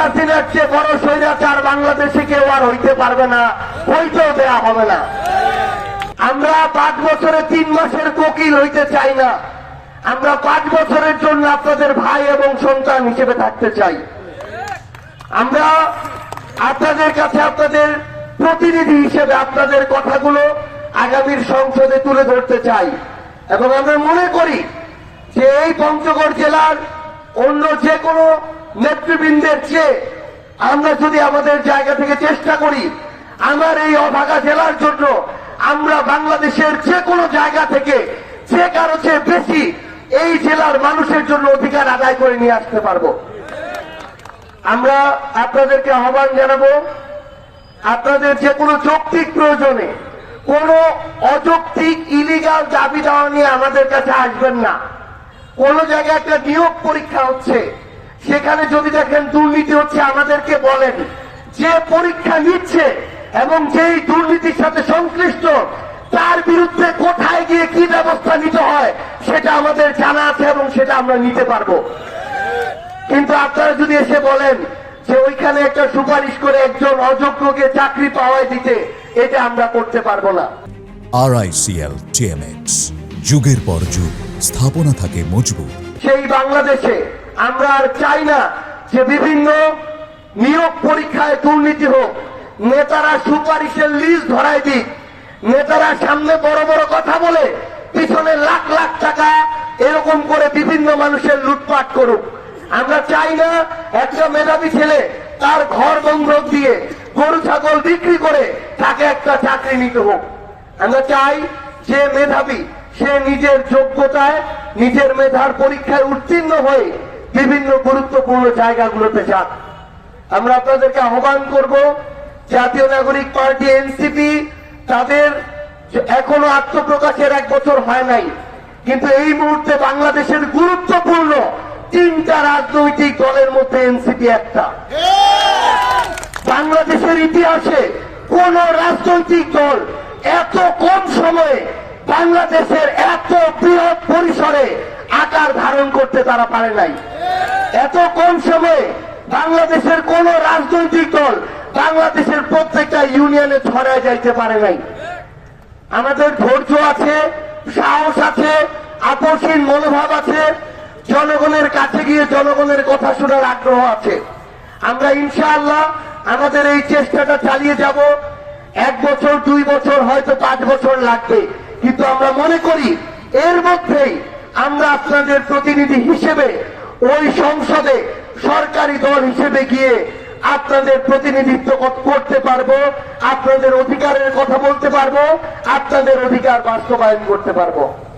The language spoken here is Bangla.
হাসিনার চেয়ে বড় স্বৈরাচার বাংলাদেশে কেউ আর হইতে পারবে না, হইতেও দেয়া হবে না। আমরা পাঁচ বছরে তিন মাসের কোকিল হইতে চাই না। আমরা পাঁচ বছরের জন্য আপনাদের ভাই এবং সন্তান হিসেবে থাকতে চাই। আমরা আপনাদের কাছে আপনাদের প্রতিনিধি হিসেবে আপনাদের কথাগুলো আগামীর সংসদে তুলে ধরতে চাই। এবং আমরা মনে করি যে এই পঞ্চগড় জেলার অন্য যে কোনো নেতৃবৃন্দের চেয়ে আমরা যদি আমাদের জায়গা থেকে চেষ্টা করি আমার এই অভাগা জেলার জন্য, আমরা বাংলাদেশের যে কোনো জায়গা থেকে যে কারও চেয়ে বেশি এই জেলার মানুষের জন্য অধিকার আদায় করে নিয়ে আসতে পারব। আমরা আপনাদেরকে আহ্বান জানাব, আপনাদের যে কোনো যৌক্তিক প্রয়োজনে কোন অযৌক্তিক ইলিগাল দাবি দেওয়া নিয়ে আমাদের কাছে আসবেন না। কোন জায়গায় একটা নিয়োগ পরীক্ষা হচ্ছে। সেখানে যদি দেখেন দুর্নীতি হচ্ছে আমাদেরকে বলেন যে পরীক্ষা নিচ্ছে এবং যেই দুর্নীতির সাথে সংশ্লিষ্ট তার বিরুদ্ধে কোথায় গিয়ে কি ব্যবস্থা নিতে হয় সেটা আমাদের জানা আছে এবং সেটা আমরা নিতে পারব। কিন্তু আপনারা যদি এসে বলেন যে ওইখানে একটা সুপারিশ করে একজন অযোগ্যকে চাকরি পাওয়ায় দিতে এটা আমরা করতে পারব না। আরআইসিএল টিএমএক্স যুগের পর যুগ স্থাপনা থাকে মজবুত। সেই বাংলাদেশে আমরা আর চাই না যে বিভিন্ন নিয়োগ পরীক্ষায় দুর্নীতি হোক। নেতারা সুপারিশের লিস্ট ধরায় দিক। নেতারা সামনে বড় বড় কথা বলে, পিছনে লাখ লাখ টাকা এরকম করে বিভিন্ন মানুষের লুটপাট করুক। আমরা চাই না একটা মেধাবী ছেলে তার ঘর বন্ধক দিয়ে গরু, ছাগল বিক্রি করে তাকে একটা চাকরি নিতে হোক। আমরা চাই যে মেধাবী, সে নিজের যোগ্যতায়, নিজের মেধার পরীক্ষায় উত্তীর্ণ হয়ে বিভিন্ন গুরুত্বপূর্ণ জায়গাগুলোতে যাক আমরা আপনাদেরকে আহ্বান করব, জাতীয় নাগরিক পার্টি, এনসিপি, তাদের এখনও আত্মপ্রকাশের এক বছর হয় নাই, কিন্তু এই মুহূর্তে বাংলাদেশের গুরুত্বপূর্ণ তিনটা রাজনৈতিক দলের মধ্যে এনসিপি একটা। বাংলাদেশের ইতিহাসে কোন রাজনৈতিক দল এত কম সময়ে বাংলাদেশের এত বৃহৎ পরিসরে আকার ধারণ করতে তারা পারে নাই। এত কম সময়ে বাংলাদেশের কোন রাজনৈতিক দল বাংলাদেশের প্রত্যেকটা ইউনিয়নে ছড়ায় যাইতে পারে নাই। আমাদের ধৈর্য আছে, সাহস আছে আপসীন মনোভাব আছে, জনগণের কাছে গিয়ে জনগণের কথা শোনার আগ্রহ আছে। আমরা ইনশাআল্লাহ আমাদের এই চেষ্টাটা চালিয়ে যাব। এক বছর, দুই বছর, হয়তো পাঁচ বছর লাগবে। কিন্তু আমরা মনে করি এর মধ্যেই আমরা আপনাদের প্রতিনিধি হিসেবে ওই সংসদে সরকারি দল হিসেবে গিয়ে আপনাদের প্রতিনিধিত্ব করতে পারব, আপনাদের অধিকারের কথা বলতে পারব, আপনাদের অধিকার বাস্তবায়ন করতে পারব।